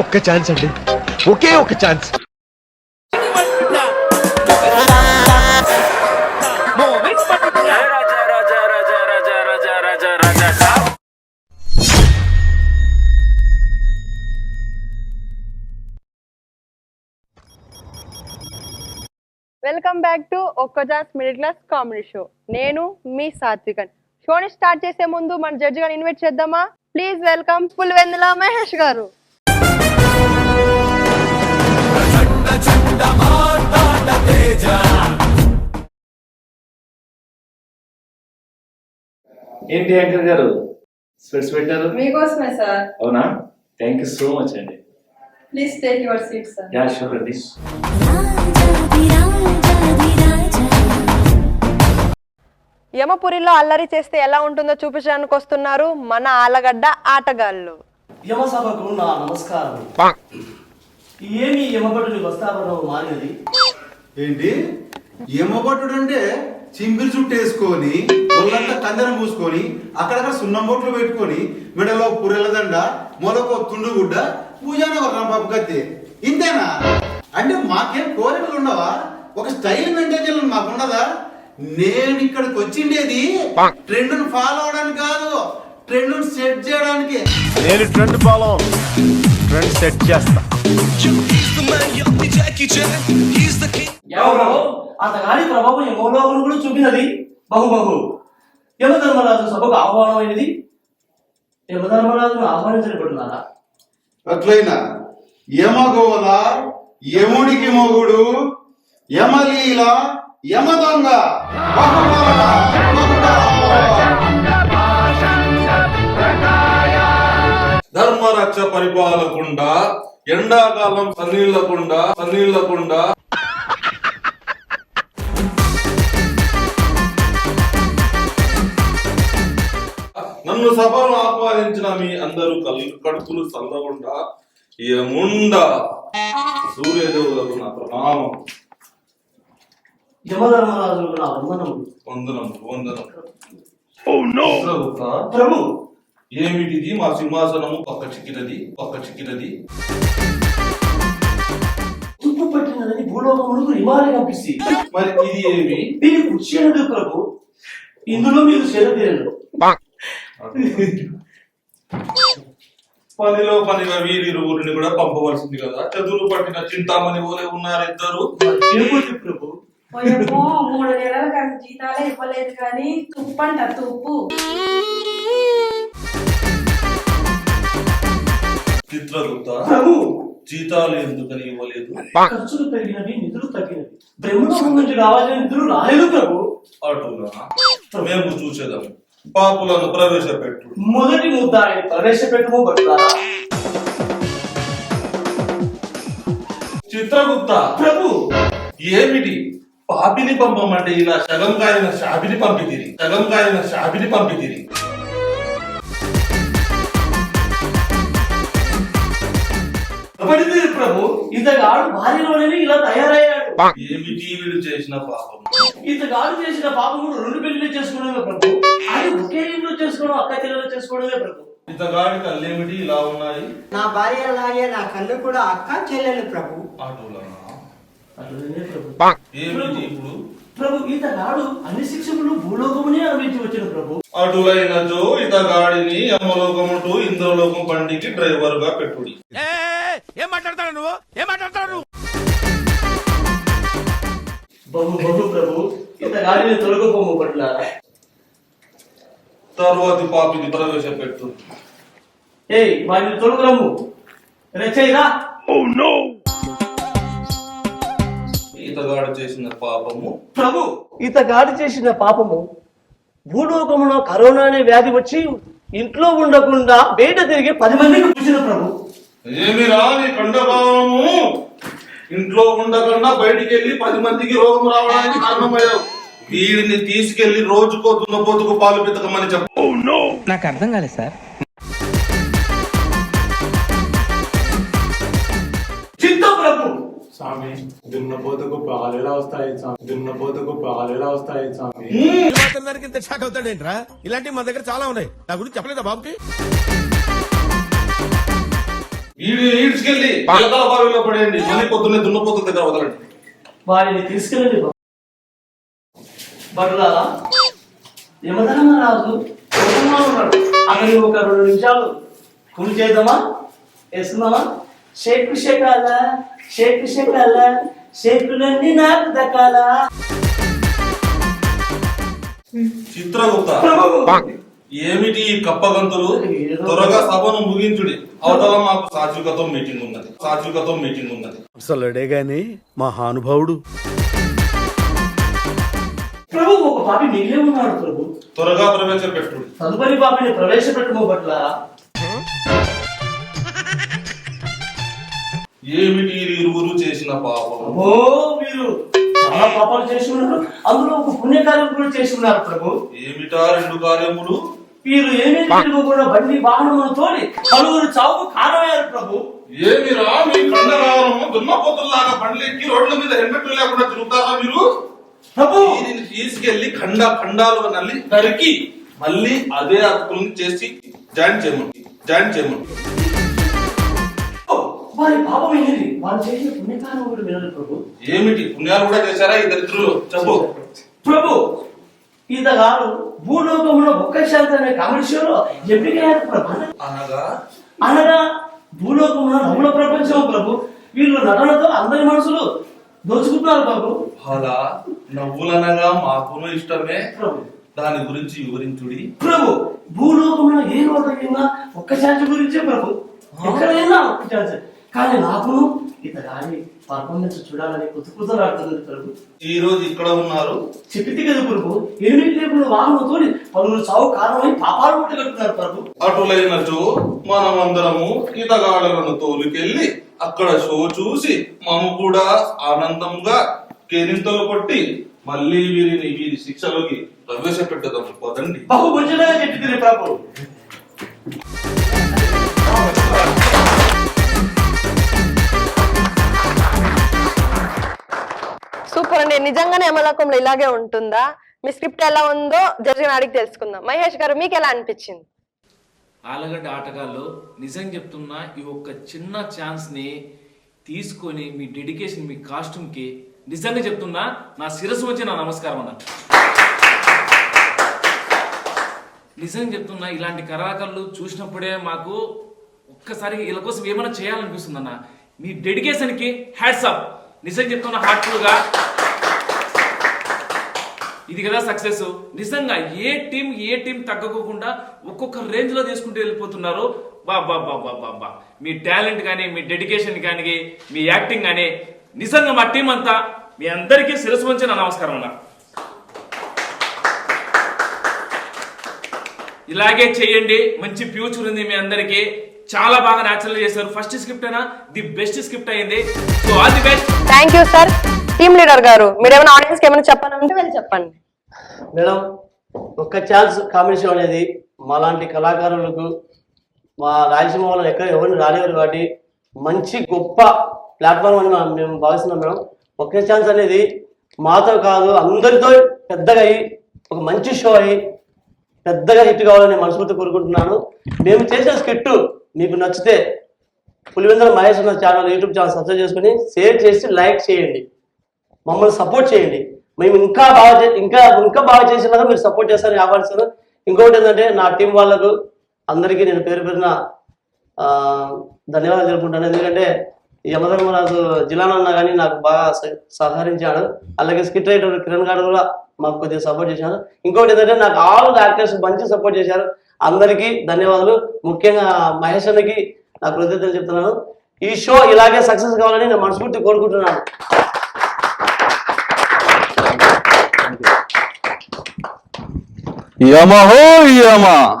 ఒక్క ఛాన్స్ అండి. ఒకే ఒక ఛాన్స్. వెల్కమ్ బ్యాక్ టు ఒక్కజాస్ మిడిల్ క్లాస్ కామెడీ షో. నేను మీ సాత్వికన్. షోని స్టార్ట్ చేసే ముందు మన జడ్జి గారిని ఇన్వైట్ చేద్దామా? ప్లీజ్ వెల్కమ్ పుల్వెందుల మహేష్ గారు. ఏంటి యాంకర్ గారు? స్పెట్స్ పెట్టారు? మీకోసమే సార్. అవునా? థ్యాంక్ యూ సో మచ్ అండి. Please take your seat sir ya sure అండి యమపురిలో అల్లరి చేస్తే ఎలా ఉంటుందో చూపించడానికి వస్తున్నారు మన ఆలగడ్డ ఆటగాళ్ళు. యమసభకు నా నమస్కారం. ఏమి యమభటుని వస్తావరణం మారినది ఏంటి? ఎమ్మబట్టుడు అంటే చింపిరి చుట్టూ వేసుకొని ఒళ్ళంతా కందరం పూసుకొని అక్కడక్కడ సున్నం బొట్లు పెట్టుకొని మెడలో పుర్రెల దండ మొదకో తుండు గుడ్డ పూజాన ఒక రంపాపు కత్తి ఇంతేనా? అంటే మాకేం కోరికలు ఉండవా? ఒక స్టైల్ మెయింటైన్ చేయాలని మాకున్నదా? నేను ఇక్కడికి వచ్చిండేది ట్రెండ్ను ఫాలో అవడానికి కాదు ట్రెండ్ను సెట్ చేయడానికి. నేను ట్రెండ్ ఫాలో. ట్రెండ్ సెట్ చేస్తా. అతగాని ప్రభావం యమలోకులు కూడా చూపినది బహు బహు యమధర్మరాజు సభకు ఆహ్వానమైనది యమధర్మరాజును ఆహ్వానించబడుతున్నారా? అట్లయినా యమగోల యముడికి మొగుడు యమలీల యమ దొంగ బహుబల, బహుబల. ధర్మరక్ష పరిపాలకుండా ఎండాకాలం సన్నీళ్ళకుండా సన్నీళ్ళకుండా. నన్ను సభను ఆహ్వానించిన మీ అందరూ కళ్ళు కడుపులు చల్లకుండా ఏముండ? సూర్యదేవులకు నా ప్రణామం. యమధర్మరాజులకు నా వందనము వందనం వందనం ప్రభు. ఏమిటిది మా సింహాసనము? పక్క చిక్కినది పక్క చిక్కినది. తుప్పు పట్టినదని మరి ఇది ఏమి? దీని కుర్చీనదు ప్రభు. ఇందులో మీరు చేరతీరను పనిలో పనిగా వీరిరువురిని కూడా పంపవలసింది కదా. చదువులు పట్టిన చింతామణి ఓలే ఉన్నారు ఇద్దరు ప్రభు? పోయేమో మూడు నెలల కానీ జీతాలే ఇవ్వలేదు కానీ తుప్పంట తుప్పు. జీతాలు ఎందుకని ఇవ్వలేదు? ఖర్చులు పెరిగినవి నిధులు తగ్గినవి. బ్రహ్మలోకం నుంచి రావాల్సిన నిధులు రాలేదు ప్రభు. అటుగా మేము చూసేదాం పాపులను ప్రవేశపెట్టు. మొదటి ముద్ద ఆయన ప్రవేశపెట్టుము చిత్రగుప్త! ప్రభు! ఏమిటి? పాపిని పంపమంటే ఇలా శగం కాయన శాబిని పంపితిరి. శగం కాయన శాబిని పంపితిరి. ప్రభు. ఇతగాడు భార్యలోనే ఇలా తయారయ్యాడు. ఏమిటి వీడు చేసిన పాపం? ఇతగాడు చేసిన పాపముడు రెండు పెళ్ళి చేసుకోవడమే ప్రభు. ఆయన ఒకే ఇంట్లో చేసుకోవడం అక్క చెల్లెలు చేసుకోవడమే ప్రభు. ఇతగాడి కళ్ళేమిటి ఇలా ఉన్నాయి? నా భార్య అలాగే నా కళ్ళు కూడా అక్క చెల్లెలు ప్రభు. అటులనా అట్లనే ప్రభు. ఏమిటి ఇప్పుడు? ప్రభు ఇతగాడు అన్ని శిక్షములు భూలోకమునే అనుభవించి వచ్చిన ప్రభు. అటులైనచో ఇతగాడిని యమలోకముటు ఇంద్రలోకం బండికి డ్రైవర్గా పెట్టుడి బహు బహు ప్రభు ఇతగాడిని తొలగపోము పట్ల తరువాతి పాపిని ప్రవేశపెట్టు ఏయ్ వాడిని తొలగరము రెచ్చయిరా ఈతగాడు చేసిన పాపము. ప్రభు ఇతగాడు చేసిన పాపము భూలోకమున కరోనా అనే వ్యాధి వచ్చి ఇంట్లో ఉండకుండా బయట తిరిగి పది మందికి చూసిన ప్రభు. ఏమి రాని కండభావము? ఇంట్లో ఉండకుండా బయటికి వెళ్ళి పది మందికి రోగం రావడానికి కారణమయ్యావు. వీడిని తీసుకెళ్ళి రోజుకో దున్నపోతుకు పాలు పితకమని చెప్పు. నాకు అర్థం కాలేదు సార్. చిత్త ప్రభు. స్వామి దున్నపోతుకు పాలు ఎలా వస్తాయి స్వామి? దున్నపోతుకు పాలు ఎలా వస్తాయి స్వామి? దానికి ఇంత షాక్ అవుతాడేంట్రా ఇలాంటివి మా దగ్గర చాలా ఉన్నాయి. నా గురించి చెప్పలేదా బాబుకి? ఈడ్చుకెళ్ళి పిల్లకాల బావిలో పడేయండి. మళ్ళీ పొద్దున్నే దున్నపోతుల దగ్గర వదలండి. వారిని తీసుకెళ్ళండి బాబు. బటులారా యమధర్మరాజు అక్కడికి ఒక రెండు నిమిషాలు కుడి చేద్దామా? వేసుకుందామా? షేక్ షేకాల షేక్ షేకాల షేకులన్నీ నాకు దక్కాల? చిత్రగుప్త. ఏమిటి ఈ కప్పగంతులు? త్వరగా సభను ముగించుడి. అవతల మాకు సాత్వికతో మీటింగ్ ఉన్నది. సాత్వికతో మీటింగ్ ఉన్నది. అసలుడే గాని మహానుభావుడు ప్రభు ఒక పాపి మిగిలే ఉన్నాడు ప్రభు. త్వరగా ప్రవేశపెట్టుడి తదుపరి పాపిని ప్రవేశపెట్టము పట్ల. ఏమిటి ఇరువురు చేసిన పాపం? ఓ మీరు చాలా పాపాలు చేసి ఉన్నారు. అందులో ఒక పుణ్యకార్యం కూడా చేసి ఉన్నారు ప్రభు. ఏమిటా రెండు కార్యములు? వీరు ఏమీ కూడా బండి వాహనములు తోడి పలువురు చావుకు కారణమయ్యారు ప్రభు. ఏమిరా మీ కండరావరము దున్నపోతుల్లాగా బండ్లు ఎక్కి రోడ్ల మీద హెల్మెట్ లేకుండా తిరుగుతారా మీరు? ప్రభు! దీనిని తీసుకెళ్ళి ఖండ ఖండాలుగా నల్లి నరికి మళ్ళీ అదే అతుకులను చేసి జాయింట్ చేయమని జాయింట్ చేయమని. వారి పాపం ఏంటి? వారు చేసిన పుణ్యకార్యం కూడా వినాలి ప్రభు. ఏమిటి? పుణ్యాలు కూడా చేశారా ఈ దరిద్రులు? చెప్పు. ప్రభు ఈతగారు భూలోకంలో ఒక్క శాతం అనే కామెడీ షోలో ఎంపికయ్యారు ప్రభు. అనగా? అనగా భూలోకంలో నవ్వుల ప్రపంచం ప్రభు. వీళ్ళు నటనతో అందరి మనసులు దోచుకుంటున్నారు ప్రభు. అలా నవ్వులనగా మాకును ఇష్టమే. ప్రభు. దాని గురించి వివరించుడి. ప్రభు భూలోకంలో ఏ రోడ్డైనా ఒక్క ఛాన్స్ గురించే ప్రభు. ఎక్కడైనా ఒక్క ఛాన్స్. కానీ నాకు ఇతగాని పర్ఫార్మెన్స్ చూడాలని కుతు కుతలాడుతుంది ప్రభు. ఈ రోజు ఇక్కడ ఉన్నారు. చెప్పితే కదా ప్రభు ఎనిమిది లేకుండా వాహనంతో పలువురు చావు కారణమై పాపాలు ముట్టగట్టున్నారు ప్రభు. అటులైనచో మనమందరము ఈతగాళ్ళను తోలుకెళ్ళి అక్కడ షో చూసి మనము కూడా ఆనందంగా కేరింతలు కొట్టి మళ్ళీ వీరిని వీరి శిక్షలోకి ప్రవేశపెట్టదాం. పదండి. బహు మంచిగా చెప్పింది ప్రభు. సూపర్ నిజంగానే యమలోకంలో ఇలాగే ఉంటుందా? మీ స్క్రిప్ట్ ఎలా ఉందో జరిగిన అడిగి తెలుసుకుందాం. మహేష్ గారు మీకు ఎలా అనిపించింది? ఆలగడ్డ ఆటగాళ్ళు నిజం చెప్తున్నా ఈ ఒక్క చిన్న ఛాన్స్ని తీసుకొని మీ డెడికేషన్ మీ కాస్ట్యూమ్కి నిజంగా చెప్తున్నా నా శిరస్సు వచ్చి నా నమస్కారం అన్న. నిజంగా చెప్తున్నా ఇలాంటి కళాకారులు చూసినప్పుడే మాకు ఒక్కసారి వీళ్ళ కోసం ఏమైనా చేయాలనిపిస్తుంది అన్న మీ డెడికేషన్కి హ్యాట్స్ అప్ నిజం చెప్తున్నా హార్ట్ఫుల్గా ఇది కదా సక్సెస్ నిజంగా ఏ టీం ఏ టీం తగ్గకోకుండా ఒక్కొక్క రేంజ్లో తీసుకుంటూ వెళ్ళిపోతున్నారు? బా బా బా బా బా బా. మీ టాలెంట్ కానీ మీ డెడికేషన్ కానీ మీ యాక్టింగ్ కానీ నిజంగా మా టీం అంతా మీ అందరికీ శిరస్సు వంచి నా నమస్కారం అన్న. ఇలాగే చేయండి. మంచి ఫ్యూచర్ ఉంది మీ అందరికీ. చాలా బాగా న్యాచురల్ చేశారు. ఫస్ట్ స్క్రిప్ట్ అయినా ది బెస్ట్ స్క్రిప్ట్ అయింది. So all the best thank you sir team leader గారు మీరు ఏమైనా ఆడియన్స్కి ఏమైనా చెప్పాలంటే వెళ్ళి చెప్పండి. మేడం ఒక్క ఛాన్స్ కాంబినేషన్ అనేది మాలాంటి కళాకారులకు మా రాయలసీమ వాళ్ళు ఎక్కడ ఎవరిని రానివారు కాబట్టి మంచి గొప్ప ప్లాట్ఫామ్ అని మేము భావిస్తున్నాం మేడం. ఒకే ఛాన్స్ అనేది మాతో కాదు అందరితో పెద్దగా అయ్యి ఒక మంచి షో అయ్యి పెద్దగా హిట్ కావాలని మనస్ఫూర్తి కోరుకుంటున్నాను. మేము చేసిన స్కిట్ మీకు నచ్చితే పులివెందుల మహేష్ ఉన్న ఛానల్ యూట్యూబ్ ఛానల్ సబ్స్క్రైబ్ చేసుకుని షేర్ చేసి లైక్ చేయండి. మమ్మల్ని సపోర్ట్ చేయండి. మేము ఇంకా బాగా ఇంకా ఇంకా బాగా చేసినాక మీరు సపోర్ట్ చేస్తారని ఆహ్వానిస్తాను ఇంకొకటి ఏంటంటే నా టీం వాళ్ళకు అందరికీ నేను పేరు పేరున ధన్యవాదాలు తెలుపుకుంటాను ఎందుకంటే యమధర్మరాజు జిల్లాలో అన్నా కానీ నాకు బాగా సహ- సహకరించాడు. అలాగే స్కిట్ రైటర్ కిరణ్ గారు కూడా మాకు కొద్దిగా సపోర్ట్ చేశారు. ఇంకొకటి ఏంటంటే నాకు ఆల్ యాక్టర్స్ మంచి సపోర్ట్ చేశారు. అందరికీ ధన్యవాదాలు. ముఖ్యంగా మహేష్ అన్నకి నా కృతజ్ఞతలు చెప్తున్నాను. ఈ షో ఇలాగే సక్సెస్ కావాలని నేను మనస్ఫూర్తి కోరుకుంటున్నాను. యమహో యమ.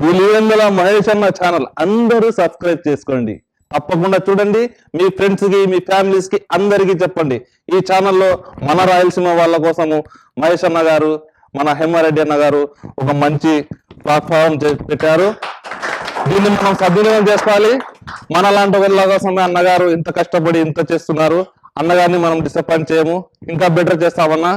పులివెందుల మహేష్ అన్న ఛానల్ అందరూ సబ్స్క్రైబ్ చేసుకోండి. తప్పకుండా చూడండి. మీ ఫ్రెండ్స్కి మీ ఫ్యామిలీస్కి అందరికీ చెప్పండి. ఈ ఛానల్లో మన రాయలసీమ వాళ్ళ కోసము మహేష్ అన్న గారు మన హేమారెడ్డి అన్న గారు ఒక మంచి ప్లాట్ఫామ్ పెట్టారు. దీన్ని మనం సద్వినియోగం చేసుకోవాలి. మన లాంటి వాళ్ళ కోసమే అన్నగారు ఇంత కష్టపడి ఇంత చేస్తున్నారు. అన్నగారిని మనం డిసప్పాయింట్ చేయము. ఇంకా బెటర్ చేస్తామన్నా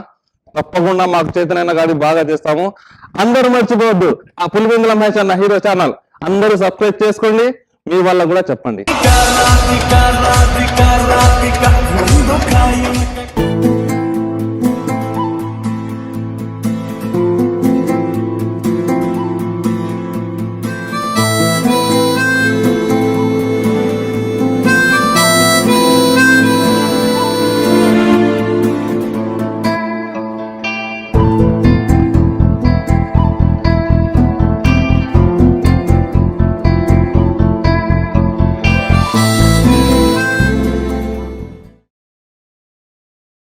తప్పకుండా మాకు చేతనైనా కానీ బాగా చేస్తాము. అందరూ మర్చిపోవద్దు. ఆ పులివెందుల మహేష్ అన్న హీరో ఛానల్ అందరూ సబ్స్క్రైబ్ చేసుకోండి. మీ వల్ల కూడా చెప్పండి.